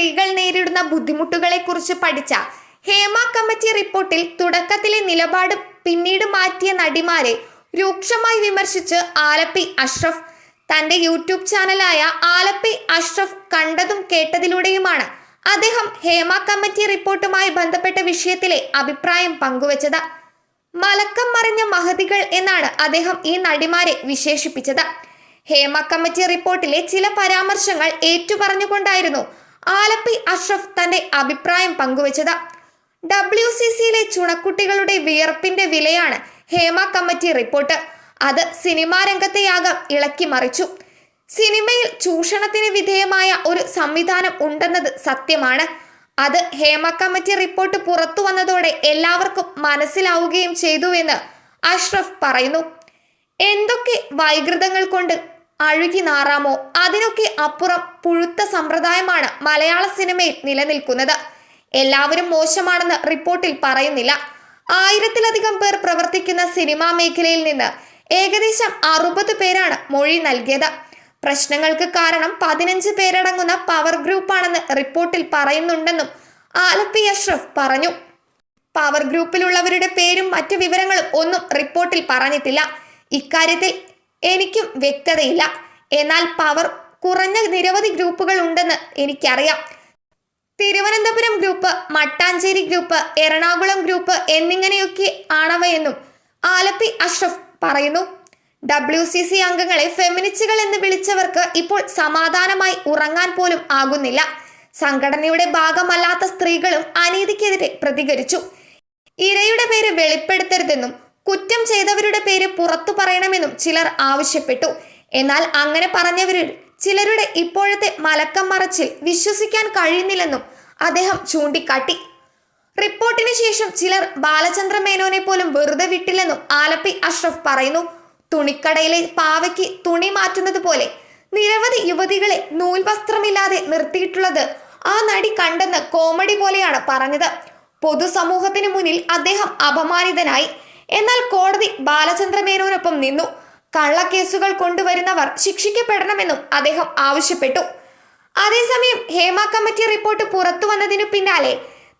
സ്ത്രീകൾ നേരിടുന്ന ബുദ്ധിമുട്ടുകളെക്കുറിച്ച് പഠിച്ച ഹേമ കമ്മിറ്റി റിപ്പോർട്ടിൽ തുടക്കത്തിലെ നിലപാട് പിന്നീട് മാറ്റിയ നടിമാരെ രൂക്ഷമായി വിമർശിച്ച് ആലപ്പി അഷ്റഫ്. തന്റെ യൂട്യൂബ് ചാനലായ ആലപ്പി അഷ്റഫ് കണ്ടതും കേട്ടതിലൂടെയുമാണ് അദ്ദേഹം ഹേമ കമ്മിറ്റി റിപ്പോർട്ടുമായി ബന്ധപ്പെട്ട വിഷയത്തിലെ അഭിപ്രായം പങ്കുവച്ചത്. മലക്കം മറിഞ്ഞ മഹതികൾ എന്നാണ് അദ്ദേഹം ഈ നടിമാരെ വിശേഷിപ്പിച്ചത്. ഹേമ കമ്മിറ്റി റിപ്പോർട്ടിലെ ചില പരാമർശങ്ങൾ ഏറ്റുപറഞ്ഞുകൊണ്ടായിരുന്നു ആലപ്പി അഷ്റഫ് തന്റെ അഭിപ്രായം പങ്കുവച്ചത്. ഡബ്ല്യു സി സിയിലെ ചുണക്കുട്ടികളുടെ വിയർപ്പിന്റെ വിലയാണ് ഹേമ കമ്മിറ്റി റിപ്പോർട്ട്. അത് സിനിമാ രംഗത്തെയാകം ഇളക്കി മറിച്ചു. സിനിമയിൽ ചൂഷണത്തിന് വിധേയമായ ഒരു സംവിധാനം ഉണ്ടെന്നത് സത്യമാണ്. അത് ഹേമ കമ്മിറ്റി റിപ്പോർട്ട് പുറത്തു വന്നതോടെ എല്ലാവർക്കും മനസ്സിലാവുകയും ചെയ്തുവെന്ന് അഷ്റഫ് പറയുന്നു. എന്തൊക്കെ വൈകൃതങ്ങൾ കൊണ്ട് അഴുകി നാറാമോ? അതിനൊക്കെ അപ്പുറം പുഴുത്ത സമ്പ്രദായമാണ് മലയാള സിനിമയിൽ നിലനിൽക്കുന്നത്. എല്ലാവരും മോശമാണെന്ന് റിപ്പോർട്ടിൽ പറയുന്നില്ല. ആയിരത്തിലധികം പേർ പ്രവർത്തിക്കുന്ന സിനിമാ മേഖലയിൽ നിന്ന് ഏകദേശം അറുപത് പേരാണ് മൊഴി നൽകിയത്. പ്രശ്നങ്ങൾക്ക് കാരണം പതിനഞ്ച് പേരടങ്ങുന്ന പവർ ഗ്രൂപ്പാണെന്ന് റിപ്പോർട്ടിൽ പറയുന്നുണ്ടെന്നും ആലപ്പി അഷ്റഫ് പറഞ്ഞു. പവർ ഗ്രൂപ്പിലുള്ളവരുടെ പേരും മറ്റു വിവരങ്ങളും ഒന്നും റിപ്പോർട്ടിൽ പറഞ്ഞിട്ടില്ല. ഇക്കാര്യത്തിൽ എനിക്കും വ്യക്തതയില്ല. എന്നാൽ പവർ കുറഞ്ഞ നിരവധി ഗ്രൂപ്പുകൾ ഉണ്ടെന്ന് എനിക്കറിയാം. Thiruvananthapuram group Mattancherry group Ernakulam group എന്നിങ്ങനെയൊക്കെ ആണവയെന്നും ആലപ്പി അഷ്റഫ് പറയുന്നു. ഡബ്ല്യു സി സി അംഗങ്ങളെ ഫെമിനിസ്റ്റുകൾ എന്ന് വിളിച്ചവർക്ക് ഇപ്പോൾ സമാധാനമായി ഉറങ്ങാൻ പോലും ആകുന്നില്ല. സംഘടനയുടെ ഭാഗമല്ലാത്ത സ്ത്രീകളും അനീതിക്കെതിരെ പ്രതികരിച്ചു. ഇരയുടെ പേര് വെളിപ്പെടുത്തരുതെന്നും കുറ്റം ചെയ്തവരുടെ പേര് പുറത്തു പറയണമെന്നും ചിലർ ആവശ്യപ്പെട്ടു. എന്നാൽ അങ്ങനെ പറഞ്ഞവരിൽ ചിലരുടെ ഇപ്പോഴത്തെ മലക്കം മറച്ചിൽ വിശ്വസിക്കാൻ കഴിയുന്നില്ലെന്നും അദ്ദേഹം ചൂണ്ടിക്കാട്ടി. റിപ്പോർട്ടിന് ശേഷം ചിലർ ബാലചന്ദ്ര മേനോനെ പോലും വെറുതെ വിട്ടില്ലെന്നും ആലപ്പി അഷ്റഫ് പറയുന്നു. തുണിക്കടയിലെ പാവയ്ക്ക് തുണി മാറ്റുന്നത് പോലെ നിരവധി യുവതികളെ നൂൽവസ്ത്രമില്ലാതെ നിർത്തിയിട്ടുള്ളത് ആ നടി കണ്ടെന്ന് കോമഡി പോലെയാണ് പറഞ്ഞത്. പൊതുസമൂഹത്തിന് മുന്നിൽ അദ്ദേഹം അപമാനിതനായി. എന്നാൽ കോടതി ബാലചന്ദ്ര മേനോനൊപ്പം നിന്നു. കള്ളക്കേസുകൾ കൊണ്ടുവരുന്നവർ ശിക്ഷിക്കപ്പെടണമെന്നും അദ്ദേഹം ആവശ്യപ്പെട്ടു. അതേസമയം ഹേമ കമ്മിറ്റി റിപ്പോർട്ട് പുറത്തു വന്നതിനു പിന്നാലെ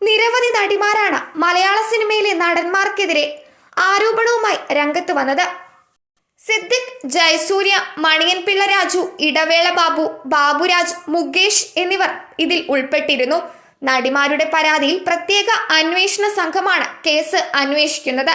നിരവധി നടിമാരാണ് മലയാള സിനിമയിലെ നടന്മാർക്കെതിരെ ആരോപണവുമായി രംഗത്ത് വന്നത്. സിദ്ദിഖ് ജയസൂര്യ മണിയൻ പിള്ള രാജു ഇടവേള ബാബു ബാബുരാജ് മുകേഷ് എന്നിവർ ഇതിൽ ഉൾപ്പെട്ടിരുന്നു. നടിമാരുടെ പരാതിയിൽ പ്രത്യേക അന്വേഷണ സംഘമാണ് കേസ് അന്വേഷിക്കുന്നത്.